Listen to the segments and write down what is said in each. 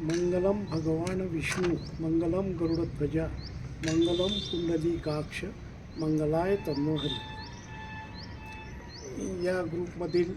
मंगलम भगवान विष्णू मंगलम गरुडध्वजा मंगलम कुंडलिकाक्ष मंगलाय तन्नोहरी या ग्रुपमधील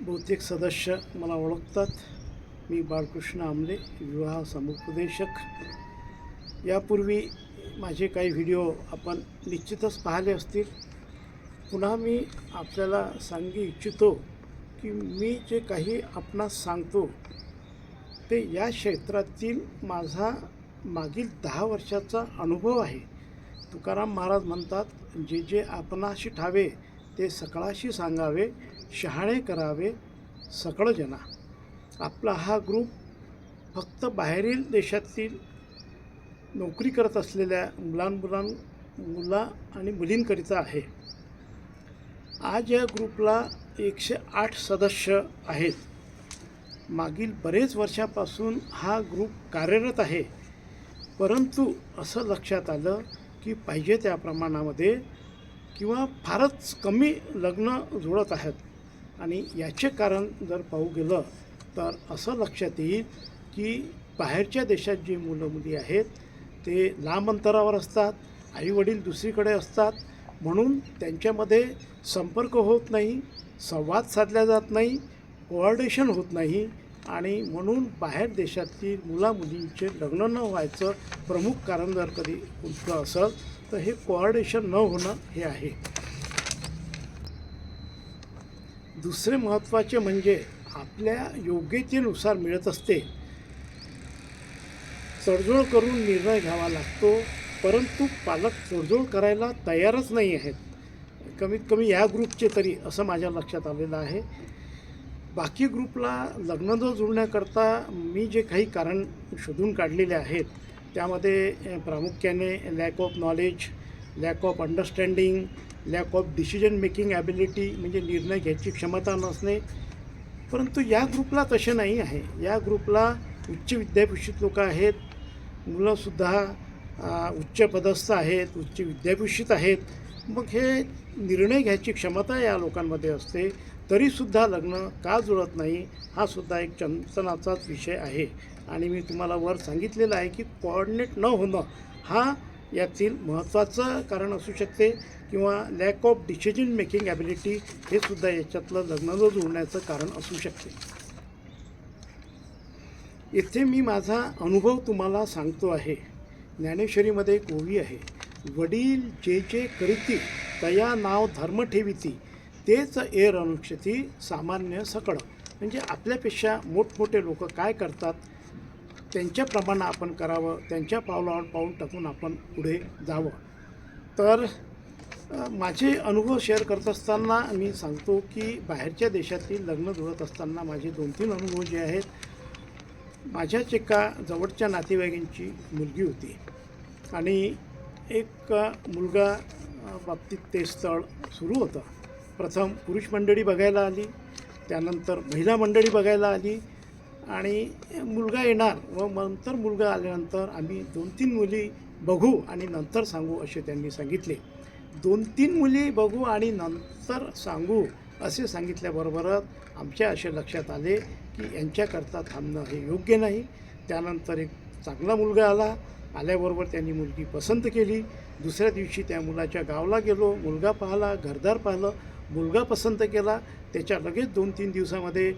बहुतेक सदस्य मला ओळखतात. मी बाळकृष्ण आमले विवाह समुपदेशक. यापूर्वी माझे काही व्हिडिओ आपण निश्चितच पाहिले असतील. पुन्हा मी आपल्याला सांगू इच्छितो की मी जे काही आपणास सांगतो ते या क्षेत्रातील माझा मागील दहा वर्षाचा अनुभव आहे. तुकाराम महाराज म्हणतात जे जे आपणाशी ठावे ते सकळाशी सांगावे शहाणे करावे सकळजना आपला हा ग्रुप फक्त बाहेरील देशातील नोकरी करत असलेल्या मुलां मुला आणि मुलींकरिता आहे. आज या ग्रुपला एकशे आठ सदस्य आहेत. मागील बरेच वर्षापासून हा ग्रुप कार्यरत आहे. परंतु असं लक्षात आलं की पाहिजे त्या प्रमाणामध्ये किंवा फारच कमी लग्न जुळत आहेत. आणि याचे कारण जर पाहू गेलं तर असं लक्षात येईल की बाहेरच्या देशात जी मुलं मुली आहेत ते लांब अंतरावर असतात आईवडील दुसरीकडे असतात. म्हणून त्यांच्यामध्ये संपर्क होत नाही संवाद साधला जात नाही. कोऑर्डिनेशन होत नाही आणि म्हणून बाहेर देशातील मुलामुलींचे लग्न न व्हायचं प्रमुख कारण जर कधी कुठलं असेल तर हे कोऑर्डिनेशन न होणं हे आहे. दुसरे महत्त्वाचे म्हणजे आपल्या योग्यतेनुसार मिळत असते. तडजोड करून निर्णय घ्यावा लागतो परंतु पालक तडजोड करायला तयारच नाही आहेत. कमीत कमी या ग्रुपचे तरी असं माझ्या लक्षात आलेलं आहे. बाकी ग्रुपला लग्नजोड जुळण्याकरता मी जे काही कारण शोधून काढलेले आहेत त्यामध्ये प्रामुख्याने lack of knowledge lack of understanding lack of decision making ability म्हणजे निर्णय घ्यायची क्षमता नसणे. परंतु या ग्रुपला तसे नाही आहे. या ग्रुपला उच्च विद्यापीषित लोक आहेत मुलंसुद्धा उच्च पदस्थ आहेत उच्च विद्यापीषित आहेत. मग हे निर्णय घ्यायची क्षमता या लोकांमध्ये असते. तरीसुद्धा लग्न का जुळत नाही हा सुद्धा एक चंचनाचाच विषय आहे. आणि मी तुम्हाला वर सांगितलेलं आहे की कोऑर्डिनेट न होणं हा यातील महत्त्वाचं कारण असू शकते किंवा lack of decision making ability हे सुद्धा याच्यातलं लग्न न जुळण्याचं कारण असू शकते. इथे मी माझा अनुभव तुम्हाला सांगतो आहे. ज्ञानेश्वरीमध्ये एक ओवी आहे. वडील जे जे करीती तया नाव धर्म ठेविती तेच एर अनुक्षती सामान्य सकळ. म्हणजे आपल्यापेक्षा मोठमोठे लोक काय करतात? त्यांच्याप्रमाणे आपण करावं त्यांच्या पावलावर पाऊल टाकून आपण पुढे जावं. तर माझे अनुभव शेअर करत असताना मी सांगतो की बाहेरच्या देशातील लग्न जुळत असताना माझे दोन तीन अनुभव जे आहेत माझ्याच एका जवळच्या नातेवाईकांची मुलगी होती. आणि एक मुलगा बाबतीत ते स्थळ सुरू होतं. प्रथम पुरुष मंडळी बघायला आली त्यानंतर महिला मंडळी बघायला आली आणि मुलगा येणार व नंतर मुलगा आल्यानंतर आम्ही दोन तीन मुली बघू आणि नंतर सांगू असे त्यांनी सांगितले. दोन तीन मुली बघू आणि नंतर सांगू असे सांगितल्याबरोबरच आमच्या असे लक्षात आले की यांच्याकरता थांबणं हे योग्य नाही. त्यानंतर एक चांगला मुलगा आला आल्याबरोबर त्यांनी मुलगी पसंत केली. दुसऱ्या दिवशी त्या मुलाच्या गावाला गेलो मुलगा पाहिला घरदार पाहिलं मुलगा पसंत केला त्याच्या लगेच दोन तीन दिवसामध्ये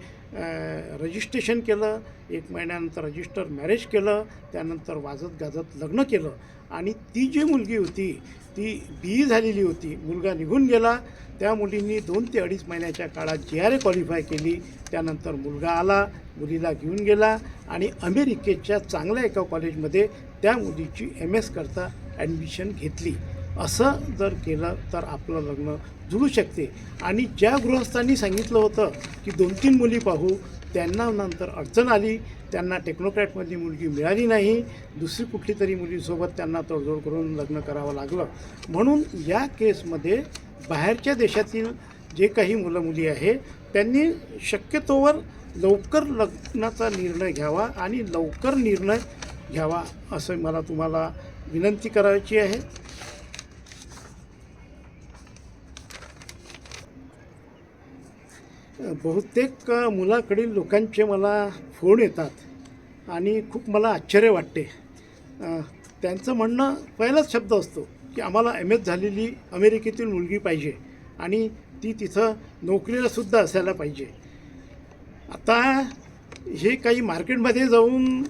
रजिस्ट्रेशन केलं एक महिन्यानंतर रजिस्टर मॅरेज केलं त्यानंतर वाजत गाजत लग्न केलं. आणि ती जी मुलगी होती ती बी झालेली होती. मुलगा निघून गेला. त्या मुलींनी दोन ते अडीच महिन्याच्या काळात जी आर ए क्वालिफाय केली. त्यानंतर मुलगा आला मुलीला घेऊन गेला आणि अमेरिकेच्या चांगल्या एका कॉलेजमध्ये त्या मुलीची एम एस करता ॲडमिशन घेतली. असं जर केलं तर आपलं लग्न जुळू शकते. आणि ज्या गृहस्थांनी सांगितलं होतं की दोन तीन मुली पाहू त्यांना नंतर अडचण आली. त्यांना टेक्नोक्रॅटमधली मुलगी मिळाली नाही. दुसरी कुठली तरी मुलीसोबत त्यांना तडजोड करून लग्न करावं लागलं. म्हणून या केसमध्ये बाहेरच्या देशातील जे काही मुलं मुली आहे त्यांनी शक्यतोवर लवकर लग्नाचा निर्णय घ्यावा आणि लवकर निर्णय घ्यावा असं मला तुम्हाला विनंती करायची आहे. बहुतेक मुलाकडील लोकांचे मला फोन येतात आणि खूप मला आश्चर्य वाटते. त्यांचं म्हणणं पहिलाच शब्द असतो की आम्हाला एम एस झालेली अमेरिकेतील मुलगी पाहिजे आणि ती तिथं नोकरीलासुद्धा असायला पाहिजे. आता हे काही मार्केटमध्ये जाऊन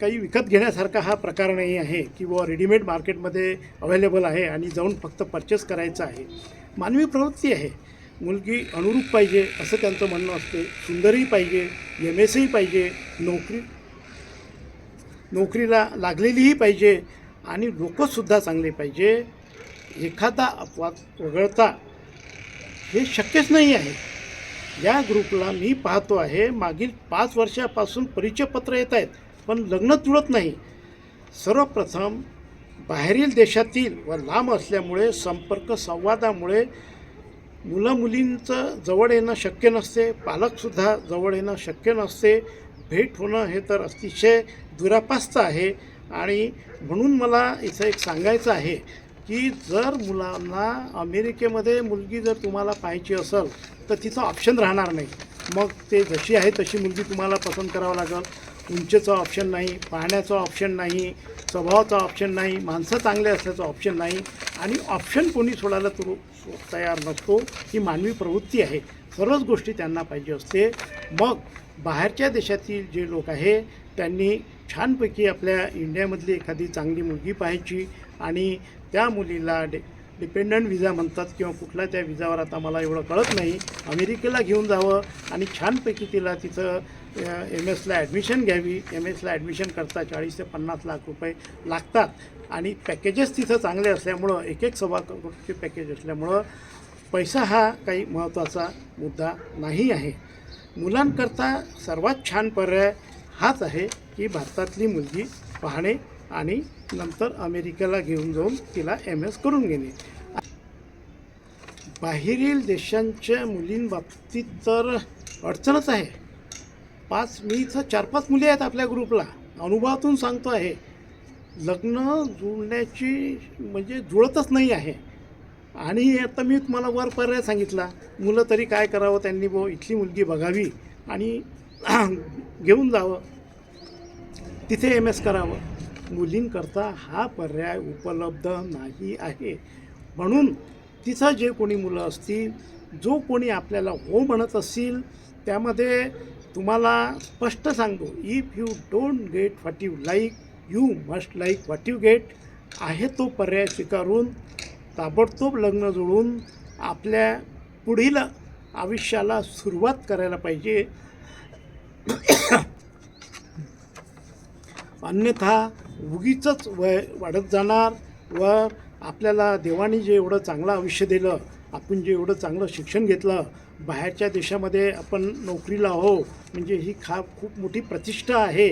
काही विकत घेण्यासारखा हा प्रकार नाही आहे की बुवा रेडीमेड मार्केटमध्ये अवेलेबल आहे आणि जाऊन फक्त परचेस करायचं आहे. मानवी प्रवृत्ती आहे. मुलगी अनुरूप पाहिजे असं त्यांचं म्हणणं असते. सुंदरही पाहिजे एम एसही पाहिजे नोकरी नोकरीला लागलेलीही पाहिजे आणि लोकंसुद्धा चांगले पाहिजे. एखादा अपवाद वगळता हे शक्यच नाही आहे. या ग्रुपला मी पाहतो आहे मागील पाच वर्षापासून परिचयपत्र येत आहेत पण लग्न जुळत नाही. सर्वप्रथम बाहेरील देशातील व लांब असल्यामुळे संपर्क संवादामुळे मुलं मुलींचं जवळ येणं शक्य नसते पालकसुद्धा जवळ येणं शक्य नसते. भेट होणं हे तर अतिशय दुरापास्त आहे. आणि म्हणून मला इथं एक सांगायचं आहे की जर मुलांना अमेरिकेमध्ये मुलगी जर तुम्हाला पाहायची असेल तर तिचं ऑप्शन राहणार नाही. मग ते जशी आहे तशी मुलगी तुम्हाला पसंत करावं लागेल. उंचीचं ऑप्शन नाही पाहण्याचं ऑप्शन नाही स्वभावाचा ऑप्शन नाही माणसं चांगले असल्याचं ऑप्शन नाही आणि ऑप्शन कोणी सोडायला तो तयार नसतो ही मानवी प्रवृत्ती आहे. सर्वच गोष्टी त्यांना पाहिजे असते. मग बाहेरच्या देशातील जे लोक आहे त्यांनी छानपैकी आपल्या इंडियामधली एखादी चांगली मुलगी पाहायची आणि त्या मुलीला डे डिपेंडंट विजा म्हणतात किंवा कुठला त्या विजावर आता मला एवढं कळत नाही. अमेरिकेला घेऊन जावं आणि छानपैकी तिला तिथं एम एसला ॲडमिशन घ्यावी. एम एसला ॲडमिशन करता चाळीस ते पन्नास लाख रुपये लागतात. आणि पॅकेजेस तिथं चांगले असल्यामुळं एक एक सव्वा करोडचे पॅकेज असल्यामुळं पैसा हा काही महत्त्वाचा मुद्दा नाही आहे. मुलांकरता सर्वात छान पर्याय हाच आहे की भारतातली मुलगी पाहणे आणि नंतर अमेरिकेला घेऊन जाऊन तिला एम एस करून घेणे. बाहेरील देशांच्या मुलींबाबतीत तर अडचणच आहे. पाच मी इथं चार पाच मुली आहेत आपल्या ग्रुपला. अनुभवातून सांगतो आहे. लग्न जुळण्याची म्हणजे जुळतच नाही आहे. आणि आता मी तुम्हाला वर पर्याय सांगितला. मुलं तरी काय करावं त्यांनी बो इथली मुलगी बघावी आणि घेऊन जावं. तिथे एम एस करावं. मुलींकरता हा पर्याय उपलब्ध नाही आहे. म्हणून तिथं जे कोणी मुलं असतील जो कोणी आपल्याला हो म्हणत असतील त्यामध्ये तुम्हाला स्पष्ट सांगतो if you don't get what you like you must like what you get आहे तो पर्याय स्वीकारून ताबडतोब लग्न जुळून आपल्या पुढील आयुष्याला सुरुवात करायला पाहिजे. अन्यथा उगीच वय वाढत जाणार व आपल्याला देवाने जे एवढं चांगलं आयुष्य दिलं आपण जे एवढं चांगलं शिक्षण घेतलं बाहेरच्या देशामध्ये आपण नोकरीला हो म्हणजे ही खा खूप मोठी प्रतिष्ठा आहे.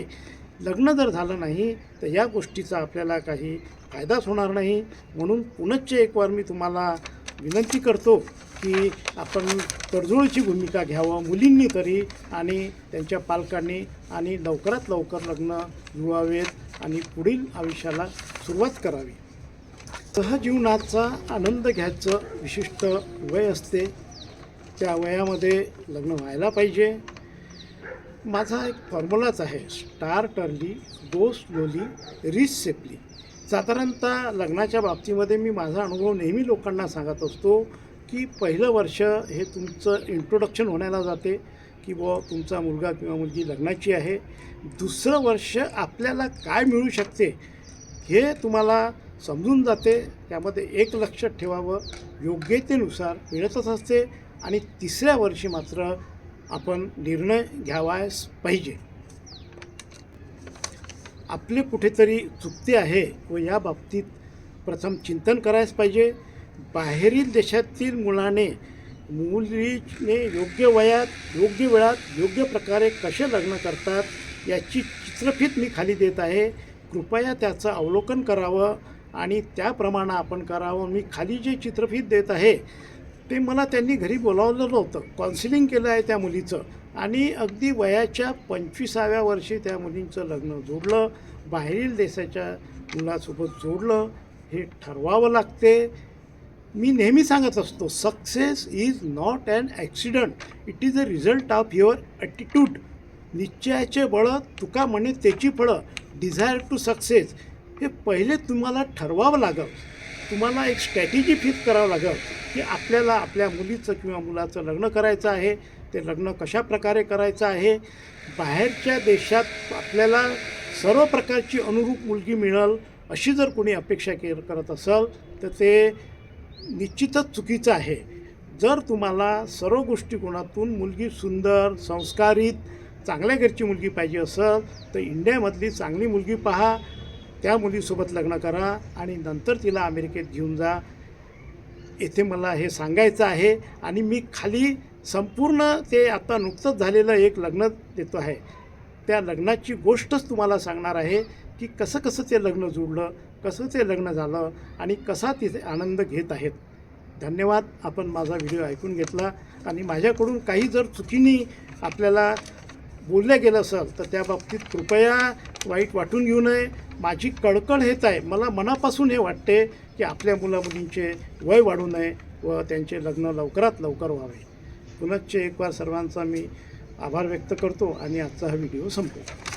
लग्न जर झालं नाही तर या गोष्टीचा आपल्याला काही फायदाच होणार नाही. म्हणून पुनश्च एक वार मी तुम्हाला विनंती करतो की आपण तडजोडीची भूमिका घ्यावं मुलींनी तरी आणि त्यांच्या पालकांनी आणि लवकरात लवकर लग्न जुळावेत आणि पुढील आयुष्याला सुरुवात करावी. सहजीवनाचा आनंद घ्यायचं विशिष्ट वय असते. त्या वयामध्ये लग्न व्हायला पाहिजे. माझा एक फॉर्म्युलाच आहे स्टार टर्ली गो स्लोली रिस सेपली. साधारणतः लग्नाच्या बाबतीमध्ये मी माझा अनुभव नेहमी लोकांना सांगत असतो की पहिलं वर्ष हे तुमचं इंट्रोडक्शन होण्याला जाते की बुवा तुमचा मुलगा किंवा मुलगी लग्नाची आहे. दुसरं वर्ष आपल्याला काय मिळू शकते हे तुम्हाला समजून जाते. त्यामध्ये एक लक्षात ठेवावं. योग्यतेनुसार मिळतच असते. आणि तिसऱ्या वर्षी मात्र आपण निर्णय घ्यावायस पाहिजे. आपले कुठेतरी चुकते आहे व या बाबतीत प्रथम चिंतन करायच पाहिजे. बाहेरील देशातील मुलाने मुलीने योग्य वयात योग्य वेळात योग्य प्रकारे कसे लग्न करतात याची चित्रफीत मी खाली देत आहे. कृपया त्याचं अवलोकन करावं आणि त्याप्रमाणे आपण करावं. मी खाली जे चित्रफीत देत आहे ते मला त्यांनी घरी बोलावलं नव्हतं काउन्सिलिंग केलं आहे त्या मुलीचं. आणि अगदी वयाच्या पंचवीसाव्या वर्षी त्या मुलींचं लग्न जोडलं बाहेरील देशाच्या मुलासोबत जोडलं हे ठरवावं लागते. मी नेहमी सांगत असतो success is not an accident it is a result of your attitude निश्चयाचे बळ तुका म्हणे त्याची फळं. डिझायर टू सक्सेस हे पहिले तुम्हाला ठरवावं लागेल. तुम्हाला एक स्ट्रॅटेजी फिक्स करावं लागेल की आपल्याला आपल्या मुलीचं किंवा मुलाचं लग्न करायचं आहे. ते लग्न कशा प्रकारे करायचं आहे? बाहेरच्या देशात आपल्याला सर्व प्रकारची अनुरूप मुलगी मिळेल अशी जर कोणी अपेक्षा के करत असेल तर ते निश्चितच चुकीचं आहे. जर तुम्हाला सर्व गोष्टीकोनातून मुलगी सुंदर संस्कारित चांगल्या घरची मुलगी पाहिजे असेल तर इंडियामधली चांगली मुलगी पहा त्या मुलीसोबत लग्न करा आणि नंतर तिला अमेरिकेत घेऊन जा. येथे मला हे सांगायचं आहे आणि मी खाली संपूर्ण ते आता नुकतंच झालेलं एक लग्न देतो आहे. त्या लग्नाची गोष्टच तुम्हाला सांगणार आहे की कसं कसं ते लग्न जुळलं कसं ते लग्न झालं आणि कसा तिथे आनंद घेत आहेत. धन्यवाद. आपण माझा व्हिडिओ ऐकून घेतला आणि माझ्याकडून काही जर चुकीने आपल्याला बोललं गेलं असेल तर त्या बाबतीत कृपया वाईट वाटून घेऊ नये. माझी कळकळ हेच आहे. मला मनापासून हे वाटते की आपल्या मुलामुलींचे वय वाढू नये व त्यांचे लग्न लवकरात लवकर व्हावे. पुनश्च एक बार सर्वांचा मी आभार व्यक्त करतो आणि आजचा हा व्हिडिओ संपवतो.